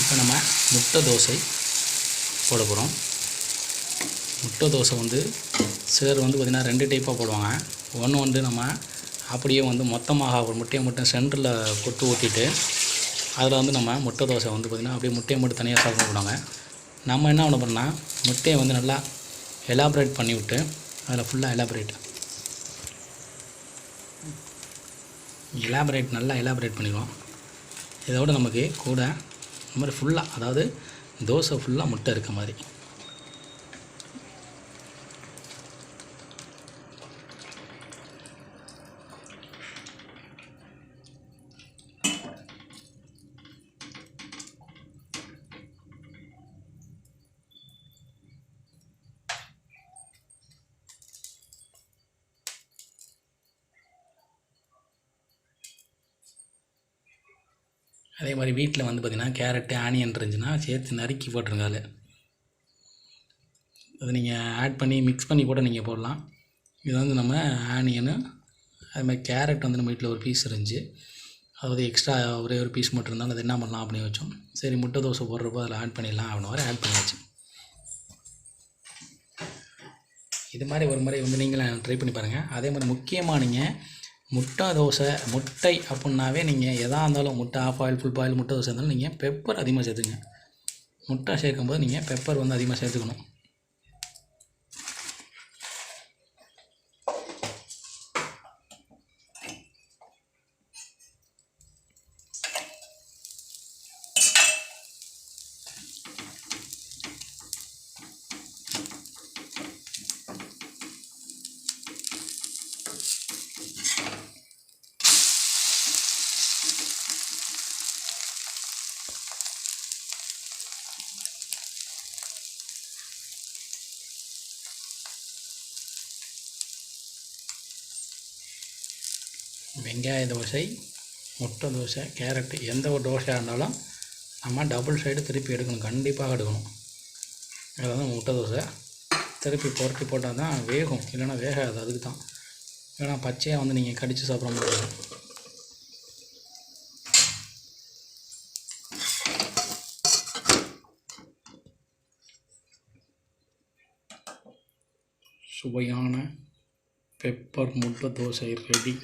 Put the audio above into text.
இப்போ நம்ம முட்டை தோசை போட போகிறோம். முட்டை தோசை வந்து சிலர் வந்து பார்த்திங்கன்னா ரெண்டு டைப்பாக போடுவாங்க. ஒன்று வந்து நம்ம அப்படியே வந்து மொத்தமாக ஒரு முட்டையை மட்டும் சென்டரில் கொட்டு ஊற்றிட்டு அதில் வந்து நம்ம முட்டை தோசை வந்து பார்த்திங்கன்னா அப்படியே முட்டையை மட்டும் தனியாக சாப்பிட போடுவாங்க நம்ம என்ன பண்ண போகிறோம்னா முட்டையை வந்து நல்லா எலாபரேட் பண்ணி விட்டு அதில் ஃபுல்லாக எலாபரேட் எலாபரேட் நல்லா எலாபரேட் பண்ணிடுவோம். இதோட நமக்கு கூட இந்த மாதிரி ஃபுல்லாக அதாவது தோசை ஃபுல்லாக முட்டை இருக்க மாதிரி. அதே மாதிரி வீட்டில் வந்து பார்த்திங்கன்னா கேரட்டு ஆனியன் இருந்துச்சுன்னா சேர்த்து நறுக்கி போட்டுருங்க அதில். அது நீங்கள் ஆட் பண்ணி மிக்ஸ் பண்ணி கூட நீங்கள் போடலாம். இது வந்து நம்ம ஆனியனு அது மாதிரி கேரட் வந்து நம்ம வீட்டில் ஒரு பீஸ் இருந்துச்சு. அதாவது எக்ஸ்ட்ரா ஒரே ஒரு பீஸ் மட்டும் இருந்தாலும் அது என்ன பண்ணலாம் அப்படின்னு வச்சோம். சரி முட்டை தோசை போடுறப்போ அதில் ஆட் பண்ணிடலாம் அப்படின்னு வர ஆட் பண்ணியாச்சு. இது மாதிரி ஒரு முறை வந்து நீங்களும் ட்ரை பண்ணி பாருங்கள் அதே மாதிரி முக்கியமாக நீங்கள் முட்டை தோசை முட்டை அப்படின்னாவே நீங்கள் எதாக இருந்தாலும் முட்டை ஆஃப் ஆயில் ஃபுல் பாயில் முட்டை தோசை இருந்தாலும் நீங்கள் பெப்பர் அதிகமாக சேர்த்துங்க முட்டை சேர்க்கும்போது நீங்கள் பெப்பர் வந்து அதிகமாக சேர்த்துக்கணும். வெங்காய தோசை முட்டை தோசை கேரட்டு எந்த ஒரு தோசையாக இருந்தாலும் நம்ம டபுள் சைடு திருப்பி எடுக்கணும். கண்டிப்பாக எடுக்கணும். அது வந்து முட்டை தோசை. திருப்பி புரட்டி போட்டால் தான் வேகும். இல்லைன்னா வேகாது. அதுக்கு தான். ஏன்னா பச்சையாக வந்து நீங்கள் கடித்து சாப்பிட முடியாது. சுவையான பெப்பர் முட்டை தோசை ரெடி